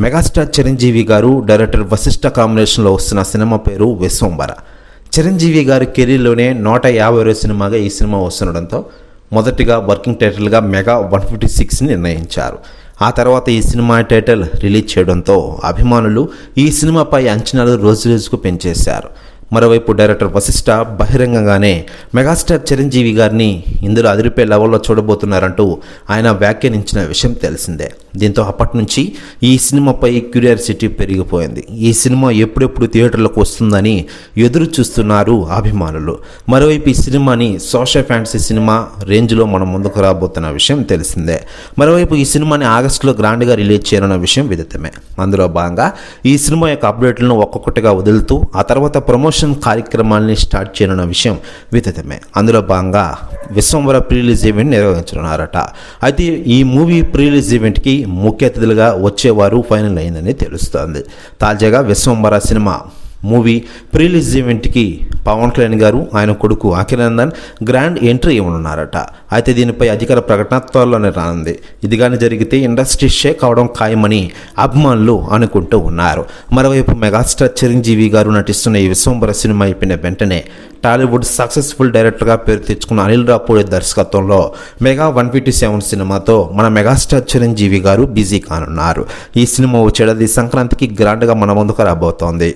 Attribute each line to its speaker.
Speaker 1: Megastar Chiranjeevi గారు director Vashishtha కాంబినేషన్లో వస్తున్న సినిమా పేరు విశ్వంబర చిరంజీవి గారి కెరీర్లోనే నూట యాభై సినిమాగా ఈ సినిమా వస్తుండడంతో మొదటిగా వర్కింగ్ టైటిల్గా మెగా వన్ ఫిఫ్టీ సిక్స్ని నిర్ణయించారు. ఆ తర్వాత ఈ సినిమా టైటిల్ రిలీజ్ చేయడంతో అభిమానులు ఈ సినిమాపై అంచనాలు రోజు రోజుకు పెంచేశారు. మరోవైపు డైరెక్టర్ వశిష్ఠ బహిరంగంగానే మెగాస్టార్ చిరంజీవి గారిని ఇందులో అదిరిపే లెవెల్లో చూడబోతున్నారంటూ ఆయన వ్యాఖ్యానించిన విషయం తెలిసిందే. దీంతో అప్పటి నుంచి ఈ సినిమాపై క్యూరియాసిటీ పెరిగిపోయింది. ఈ సినిమా ఎప్పుడెప్పుడు థియేటర్లకు వస్తుందని ఎదురు చూస్తున్నారు అభిమానులు. మరోవైపు ఈ సినిమాని సోషల్ ఫ్యాంటసీ సినిమా రేంజ్లో మనం ముందుకు రాబోతున్న విషయం తెలిసిందే. మరోవైపు ఈ సినిమాని ఆగస్టులో గ్రాండ్గా రిలీజ్ చేయనున్న విషయం విదితమే. అందులో భాగంగా ఈ సినిమా యొక్క అప్డేట్లను ఒక్కొక్కటిగా వదులుతూ ఆ తర్వాత ప్రమోషన్ కార్యక్రమాల్ని స్టార్ట్ చేయనున్న విషయం విదితమే. అందులో భాగంగా విశ్వంవర ప్రీ రిలీజ్ ఈవెంట్ నిర్వహించనున్నారట. అయితే ఈ మూవీ ప్రీ రిలీజ్ ఈవెంట్కి ముఖ్య అతిథులుగా వచ్చేవారు ఫైనల్ అయిందని తెలుస్తోంది. తాజాగా విశ్వంవర సినిమా మూవీ ప్రీలీజ్ ఈవెంట్కి పవన్ కళ్యాణ్ గారు ఆయన కొడుకు అఖిలందన్ గ్రాండ్ ఎంట్రీ ఇవ్వనున్నారట. అయితే దీనిపై అధికార ప్రకటన త్వరలోనే రానుంది. ఇది కానీ జరిగితే ఇండస్ట్రీ షేక్ అవడం ఖాయమని అభిమానులు అనుకుంటూ ఉన్నారు. మరోవైపు మెగాస్టార్ చిరంజీవి గారు నటిస్తున్న ఈ విశ్వంబర సినిమా అయిపోయిన వెంటనే టాలీవుడ్ సక్సెస్ఫుల్ డైరెక్టర్గా పేరు తెచ్చుకున్న అనిల్ రాపూడి దర్శకత్వంలో మెగా వన్ ఫిఫ్టీ సెవెన్ సినిమాతో మన మెగాస్టార్ చిరంజీవి గారు బిజీ కానున్నారు. ఈ సినిమా వచ్చేది సంక్రాంతికి గ్రాండ్గా మన ముందుకు రాబోతోంది.